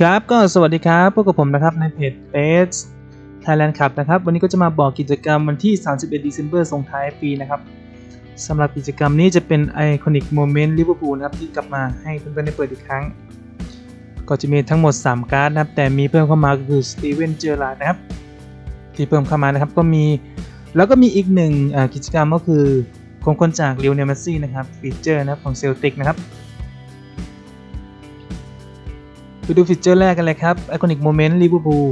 ครับก็สวัสดีครับพบกับผมนะครับในเพจ p a g e Thailand Club นะครับ วันนี้ก็จะมาบอกกิจกรรมวันที่ 31 December ส่งท้ายปีนะครับสำหรับกิจกรรมนี้จะเป็น Iconic Moment Liverpool นะครับ ที่กลับมาให้เพื่อนๆได้เปิดอีกครั้ง ก็จะมีทั้งหมด 3 การ์ดนะครับ แต่มีเพิ่มเข้ามาก็คือสตีเวนเจอร์ลาดนะครับ ที่เพิ่มเข้ามานะครับก็มี แล้วก็มีอีกหนึ่งกิจกรรมก็คือคงคนจากเรียวเนลเมสซี่นะครับฟีเจอร์นะครับของเซลติกนะครับ ไปดูฟีเจอร์แรกกันเลยครับ Iconic Moment Liverpool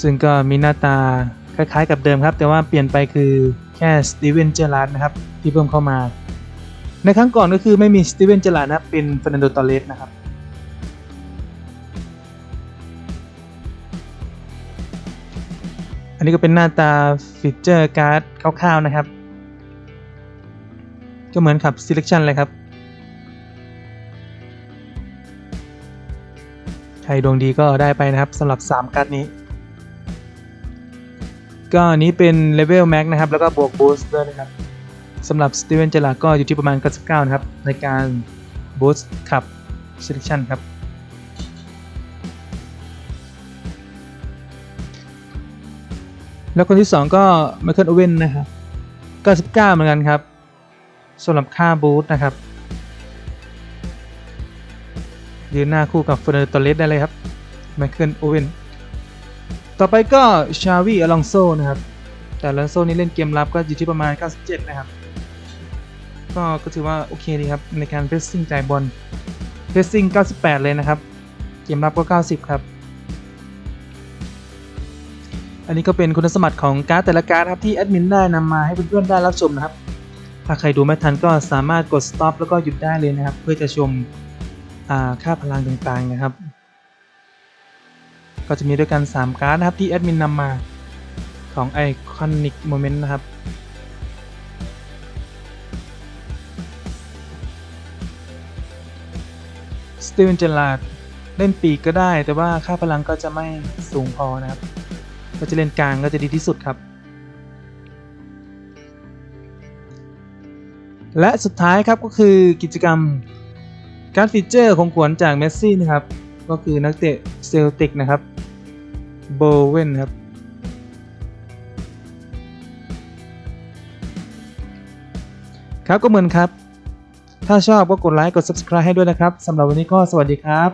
ซึ่งก็มีหน้าตาคล้ายๆกับเดิมครับ แต่ว่าเปลี่ยนไปคือแค่สตีเวนเจอร์ลาดนะครับ ที่เพิ่มเข้ามา ในครั้งก่อนก็คือไม่มีสตีเวนเจอร์ลาดนะครับเป็นเฟรนันโดตอเลสนะครับอันนี้ก็เป็นหน้าตาฟีเจอร์การ์ดคร่าวๆนะครับ ก็เหมือนขับ selection เลยครับ ใครดวงดีก็ได้ไปนะครับสำหรับ 3 การ์ดนี้ ก็นี้เป็น level max นะครับ แล้วก็บวก boost ด้วยนะครับสำหรับ Steven g e r r a r d ก็อยู่ที่ประมาณ 99 นะครับ ในการ boost ขับ selection ครับแล้วคนที่ 2 ก็ Michael Owen นะครับ99 เหมือนกันครับ สำหรับค่าบูทนะครับ ยืนหน้าคู่กับเฟอร์นันโดตเลสได้เลยครับไมเคิลโอเวนต่อไปก็ชาวีอลองโซนะครับ แต่อลองโซนี่เล่นเกมรับก็อยู่ที่ประมาณ 97 นะครับ ก็ก็ถือว่าโอเคดีครับ ในการเพรสซิ่งจ่ายบอลเพรสซิ่ง 98 เลยนะครับ เกมรับก็ 90 ครับ อันนี้ก็เป็นคุณสมบัติของการ์ดแต่ละการ์ดครับที่แอดมินได้นำมาให้เพื่อนๆได้รับชมนะครับ ถ้าใครดูไม่ทันก็สามารถกด stop แล้วก็หยุดได้เลยนะครับ เพื่อจะชมค่าพลังต่างๆนะครับ ก็จะมีด้วยกัน 3 การ์ดนะครับที่แอดมินนำมาของ Iconic Moment นะครับสตีเวนเจลาดเล่นปีกก็ได้ แต่ว่าค่าพลังก็จะไม่สูงพอนะครับ ก็จะเล่นกลางก็จะดีที่สุดครับ และสุดท้ายครับก็คือกิจกรรมการฟีเจอร์ของขวัญจากเมสซี่นะครับ ก็คือนักเตะเซลติกนะครับโบเวนครับครับก็เหมือนครับ ถ้าชอบก็กดไลค์กด subscribe ให้ด้วยนะครับสำหรับวันนี้ก็สวัสดีครับ